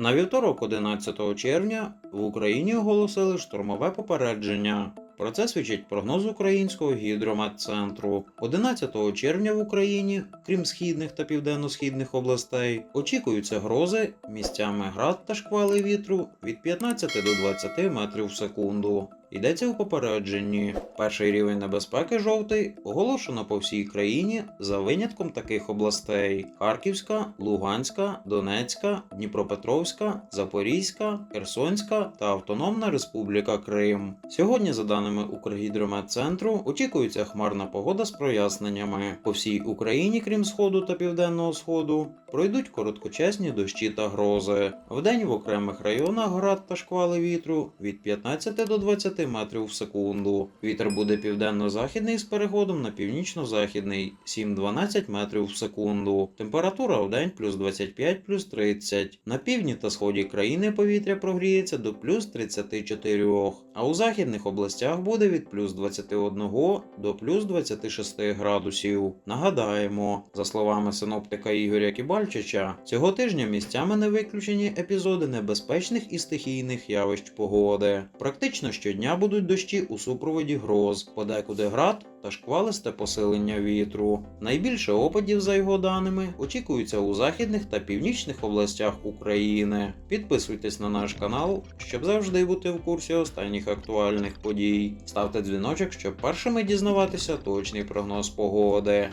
На вівторок, 11 червня, в Україні оголосили штурмове попередження. Про це свідчить прогноз українського гідрометцентру. 11 червня в Україні, крім східних та південно-східних областей, очікуються грози місцями град та шквали вітру від 15 до 20 метрів в секунду. Йдеться у попередженні. Перший рівень небезпеки жовтий оголошено по всій країні за винятком таких областей: Харківська, Луганська, Донецька, Дніпропетровська, Запорізька, Херсонська та Автономна Республіка Крим. Сьогодні, за даними Укргідрометцентру, очікується хмарна погода з проясненнями. По всій Україні, крім сходу та південного сходу, пройдуть короткочасні дощі та грози. Вдень в окремих районах град та шквали вітру від 15 до 20 метрів в секунду. Вітер буде південно-західний з переходом на північно-західний 7-12 метрів в секунду. Температура вдень плюс 25 плюс 30. На півдні та сході країни повітря прогріється до плюс 34, а у західних областях буде від плюс 21 до плюс 26 градусів. Нагадаємо, за словами синоптика Ігоря Кібальчича, цього тижня місцями не виключені епізоди небезпечних і стихійних явищ погоди. Практично щодня будуть дощі у супроводі гроз, подекуди град та шквалисте посилення вітру. Найбільше опадів, за його даними, очікується у західних та північних областях України. Підписуйтесь на наш канал, щоб завжди бути в курсі останніх актуальних подій. Ставте дзвіночок, щоб першими дізнаватися точний прогноз погоди.